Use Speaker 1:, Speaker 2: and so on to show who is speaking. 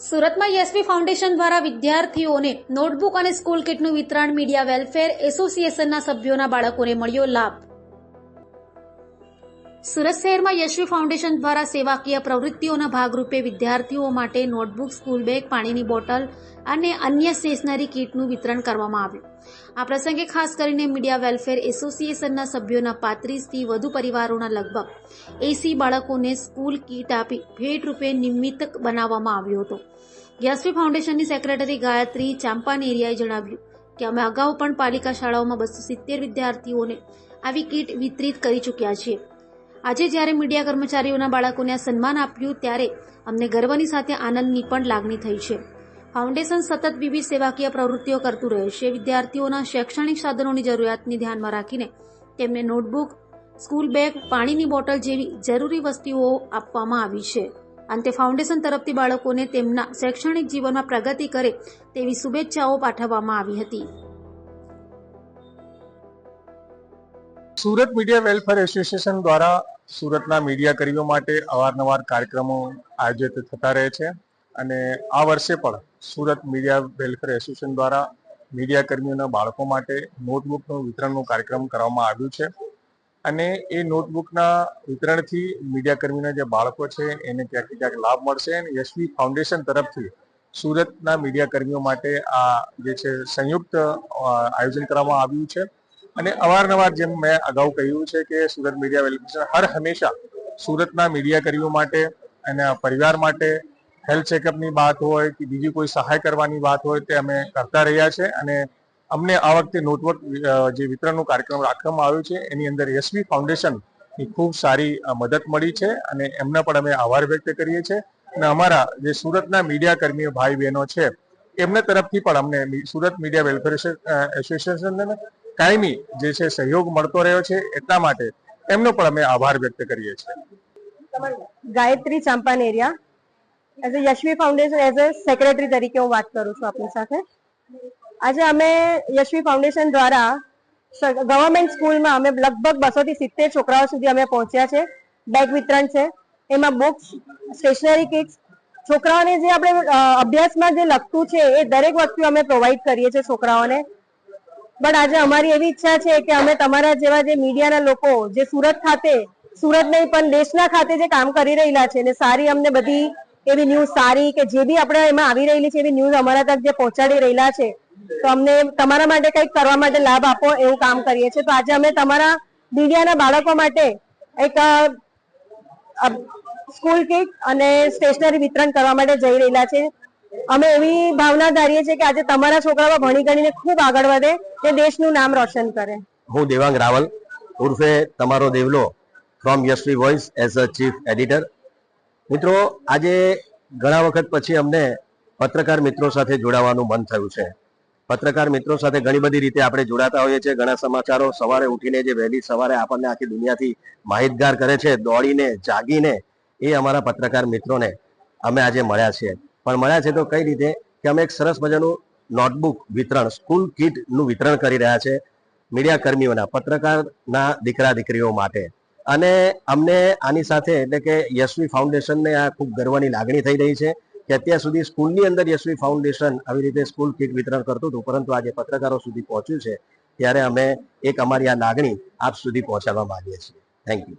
Speaker 1: સુરતમાં યશવી ફાઉન્ડેશન દ્વારા વિદ્યાર્થીઓને નોટબુક અને સ્કૂલ કિટનું વિતરણ, મીડિયા વેલફેર એસોસિએશનના સભ્યોના બાળકોને મળ્યો લાભ. સુરત શહેરમાં યશવી ફાઉન્ડેશન દ્વારા સેવાકીય પ્રવૃત્તિઓના ભાગરૂપે વિદ્યાર્થીઓ માટે નોટબુક, સ્કૂલ બેગ, પાણીની બોટલ અને અન્ય સ્ટેશનરી કીટનું વિતરણ કરવામાં આવ્યું. આ પ્રસંગે ખાસ કરીને મીડિયા વેલફેર એસોસિએશનના સભ્યોના પાંત્રીસથી વધુ પરિવારોના લગભગ એસી બાળકોને સ્કૂલ કીટ આપી ભેટ રૂપે નિમિત્ત બનાવવામાં આવ્યો હતો. યશવી ફાઉન્ડેશનની સેક્રેટરી ગાયત્રી ચાંપાનેરિયાએ જણાવ્યું કે અમે અગાઉ પણ પાલિકા શાળાઓમાં બસો સિત્તેર વિદ્યાર્થીઓને આવી કીટ વિતરિત કરી ચૂક્યા છીએ. આજે જ્યારે મીડિયા કર્મચારીઓના બાળકોને સન્માન આપ્યું, ત્યારે અમને ગર્વની સાથે આનંદની પણ લાગણી થઈ છે. ફાઉન્ડેશન સતત વિવિધ સેવાકીય પ્રવૃત્તિઓ કરતું રહે છે. વિદ્યાર્થીઓના શૈક્ષણિક સાધનોની જરૂરિયાતને ધ્યાનમાં રાખીને તેમને નોટબુક, સ્કૂલ બેગ, પાણીની બોટલ જેવી જરૂરી વસ્તુઓ આપવામાં આવી છે. અંતે ફાઉન્ડેશન તરફથી બાળકોને તેમના શૈક્ષણિક જીવનમાં પ્રગતિ કરે તેવી શુભેચ્છાઓ પાઠવવામાં આવી હતી.
Speaker 2: સુરત મીડિયા વેલફેર એસોસિએશન દ્વારા સુરતના મીડિયા કર્મીઓ માટે અવારનવાર કાર્યક્રમો આયોજિત થતા રહે છે અને આ વર્ષે પણ સુરત મીડિયા વેલફેર એસોસિએશન દ્વારા મીડિયા કર્મીઓના બાળકો માટે નોટબુકનું વિતરણનું કાર્યક્રમ કરવામાં આવ્યું છે. અને એ નોટબુકના વિતરણથી મીડિયા કર્મીના જે બાળકો છે, એને ક્યાંક ક્યાંક લાભ મળશે અને યશવી ફાઉન્ડેશન તરફથી સુરતના મીડિયા કર્મીઓ માટે આ જે છે, સંયુક્ત આયોજન કરવામાં આવ્યું છે. અને અવારનવાર જેમ મેં અગાઉ કહ્યું છે કે સુરત મીડિયા વેલફેર હર હંમેશા સુરતના મીડિયા કર્મીઓ માટે અને પરિવાર માટે હેલ્થ ચેકઅપની વાત હોય કે બીજી કોઈ સહાય કરવાની વાત હોય તે અમે કરતા રહ્યા છે. અને અમને આ વખતે નોટવર્ક જે વિતરણનો કાર્યક્રમ રાખવામાં આવ્યો છે, એની અંદર યશવી ફાઉન્ડેશનની ખૂબ સારી મદદ મળી છે અને એમના પણ અમે આભાર વ્યક્ત કરીએ છીએ. અને અમારા જે સુરતના મીડિયા કર્મીઓ ભાઈ બહેનો છે, એમના તરફથી પણ અમને સુરત મીડિયા વેલફેર એસોસિએશનને કાયમી જે છે સહયોગ મળતો રહ્યો છે એટલા માટે એમનો પણ અમે આભાર વ્યક્ત કરીએ છીએ.
Speaker 3: Gayatri Champaneria as a Yashvi foundation as a secretary તરીકે હું વાત કરું છું આપની સાથે. આજે અમે યશવી ફાઉન્ડેશન દ્વારા ગવર્મેન્ટ સ્કૂલમાં અમે લગભગ બસો થી સિત્તેર છોકરાઓ સુધી અમે પહોંચ્યા છે. બેગ વિતરણ છે. એમાં બુક્સ સ્ટેશનરી કિટ્સ છોકરાઓને જે આપણે અભ્યાસમાં જે લગતું છે એ દરેક વસ્તુ અમે પ્રોવાઈડ કરીએ છીએ છોકરાઓને. બટ આજે અમારી એવી ઈચ્છા છે કે અમે તમારા જેવા જે મીડિયાના લોકો, જે સુરત ખાતે, સુરત નહીં પણ દેશના ખાતે જે કામ કરી રહેલા છે ને સારી અમને બધી એવી ન્યૂઝ સારી કે જે બી આપણે એમાં આવી રહેલી છે એવી ન્યૂઝ અમારા તક જે પહોંચાડી રહેલા છે, તો અમને તમારા માટે કંઈક કરવા માટે લાભ આપો એવું કામ કરીએ છીએ. તો આજે અમે તમારા મીડિયાના બાળકો માટે એક સ્કૂલ કિટ અને સ્ટેશનરી વિતરણ કરવા માટે જઈ રહેલા છે. અમે એવી ભાવના ધારીએ છીએ કે આજે તમારા છોકરાઓ ભણી ગણીને ખૂબ આગળ વધે તે દેશનું નામ રોશન કરે.
Speaker 4: હું દેવાંગ રાવલ, ઉર્ફે તમારો Devlo from Yashvi voice as a chief editor મિત્રો, આજે ઘણા વખત પછી અમને પત્રકાર મિત્રો સાથે જોડાવાનું મન થયું છે. પત્રકાર મિત્રો સાથે ઘણી બધી રીતે આપણે જોડાતા હોઈએ છીએ, ઘણા સમાચારો સવારે ઉઠીને જે વહેલી સવારે આપણને આખી દુનિયાથી માહિતગાર કરે છે, દોડીને, જાગીને એ અમારા પત્રકાર મિત્રોને અમે આજે મળ્યા છીએ. પણ મળ્યા છે તો કઈ રીતે કે અમે એક સરસ મજાનું નોટબુક વિતરણ, સ્કૂલ કિટનું વિતરણ કરી રહ્યા છે મીડિયા કર્મીઓના, પત્રકારના દીકરા દીકરીઓ માટે. અને અમને આની સાથે એટલે કે યશવી ફાઉન્ડેશનને આ ખૂબ ગર્વની લાગણી થઈ રહી છે કે અત્યાર સુધી સ્કૂલની અંદર યશવી ફાઉન્ડેશન આવી રીતે સ્કૂલ કિટ વિતરણ કરતું હતું, પરંતુ આજે પત્રકારો સુધી પહોંચ્યું છે, ત્યારે અમે એક અમારી આ લાગણી આપ સુધી પહોંચાડવા માંગીએ છીએ. Thank you